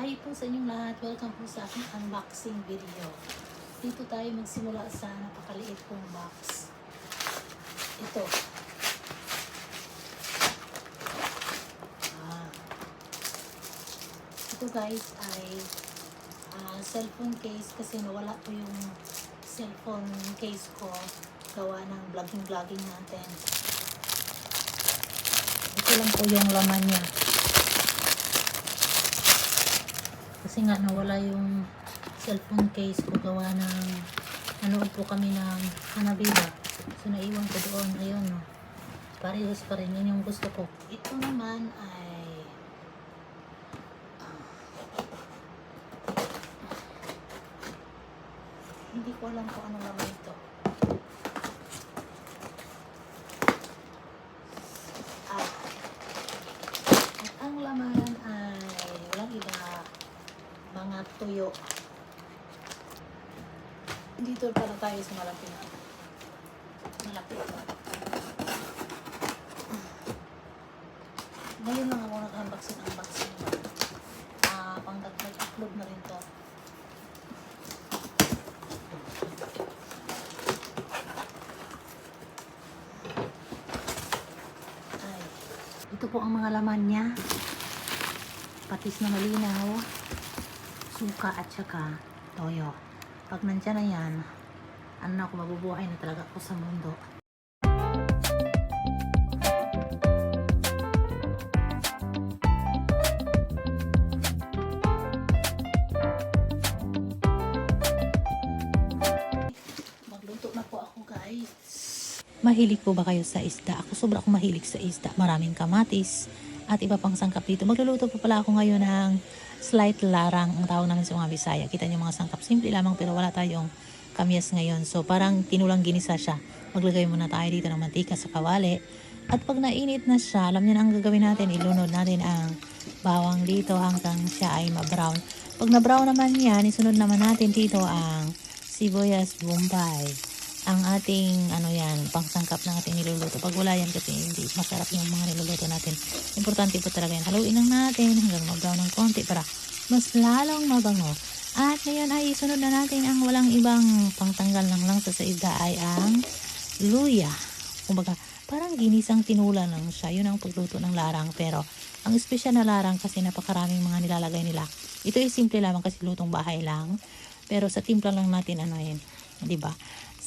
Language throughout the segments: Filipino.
Hi po sa inyong lahat. Welcome po sa aking unboxing video. Dito tayo magsimula sa napakaliit kong box. Ito. Ah. Ito guys ay ah, cellphone case kasi nawala po yung cellphone case ko gawa ng vlogging-vlogging natin. Ito lang po yung laman niya. Kasi nga nawala yung cellphone case ko gawa ng nanood po kami ng Hanabiba. So naiwan ko doon. Ayun no. Parehas pa rin. Yun yung gusto ko. Ito naman ay ah, hindi ko alam kung ano laman ito. Ah, at ang laman ay walang iba mga tuyo. Dito para tayo sa malaki na. Malaki ito. Ngayon lang ako nag-unboxing unboxing. Ah, pang dagdag upload na rin to. Ay, ito po ang mga laman niya. Patis na malinaw suka at saka toyo. Pag nandyan na yan, ano na ako, mabubuhay na talaga ako sa mundo. Magluto na po ako guys. Mahilig po ba kayo sa isda? Ako sobra akong mahilig sa isda. Maraming kamatis at iba pang sangkap dito. Magluluto pa pala ako ngayon ng slight larang ang tawag namin sa mga Bisaya. Kita niyo mga sangkap. Simple lamang pero wala tayong kamyas ngayon. So parang tinulang ginisa siya. Maglagay muna tayo dito ng mantika sa kawali. At pag nainit na siya, alam niyo na ang gagawin natin. Ilunod natin ang bawang dito hanggang siya ay ma-brown. Pag na-brown naman yan, isunod naman natin dito ang sibuyas bombay ang ating ano yan, pangsangkap ng ating niluluto. Pag wala yan kasi hindi masarap yung mga niluluto natin. Importante po talaga yan. Haluin lang natin hanggang mag-brown ng konti para mas lalong mabango. At ngayon ay isunod na natin ang walang ibang pangtanggal ng langsa sa isda ay ang luya. Kumbaga, parang ginisang tinula lang siya. Yun ang pagluto ng larang. Pero, ang espesyal na larang kasi napakaraming mga nilalagay nila. Ito ay simple lamang kasi lutong bahay lang. Pero sa timpla lang natin ano yun. 'di ba?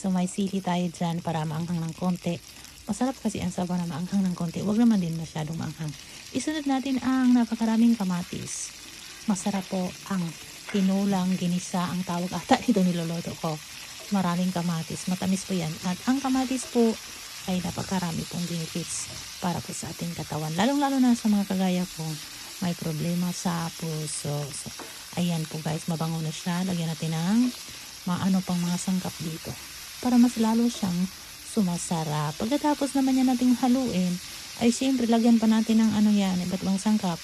So may sili tayo dyan para maanghang ng konti. Masarap kasi ang sabaw na maanghang ng konti. Huwag naman din masyadong maanghang. Isunod natin ang napakaraming kamatis. Masarap po ang tinulang ginisa ang tawag ata nito niloloto ko. Maraming kamatis. Matamis po yan. At ang kamatis po ay napakarami pong benefits para po sa ating katawan. Lalong-lalo na sa mga kagaya ko may problema sa puso. So, ayan po guys, mabango na siya. Lagyan natin ng maano pang mga sangkap dito para mas lalo siyang sumasarap. Pagkatapos naman yan nating haluin, ay siyempre lagyan pa natin ng ano yan, iba't ibang sangkap.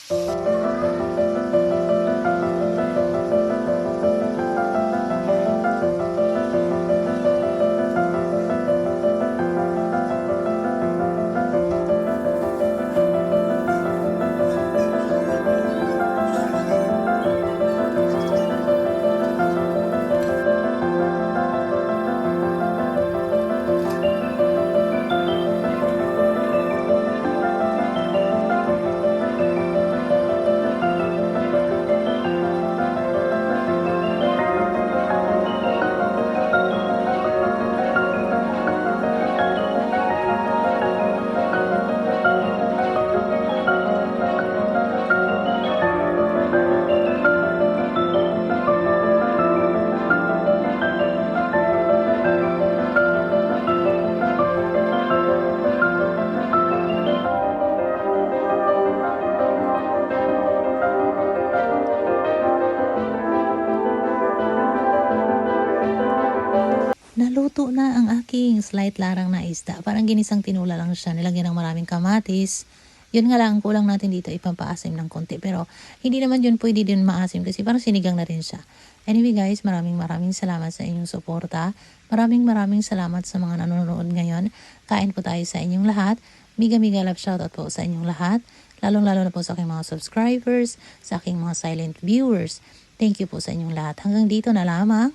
naluto na ang aking slight larang na isda. Parang ginisang tinula lang siya. Nilagyan ng maraming kamatis. Yun nga lang, kulang natin dito ipampaasim ng konti. Pero hindi naman yun pwede din maasim kasi parang sinigang na rin siya. Anyway guys, maraming maraming salamat sa inyong suporta. Maraming maraming salamat sa mga nanonood ngayon. Kain po tayo sa inyong lahat. Miga miga love shoutout po sa inyong lahat. Lalong lalo na po sa aking mga subscribers, sa aking mga silent viewers. Thank you po sa inyong lahat. Hanggang dito na lamang.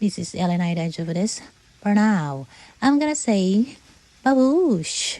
This is Elena Juvedes. For now, I'm gonna say babush.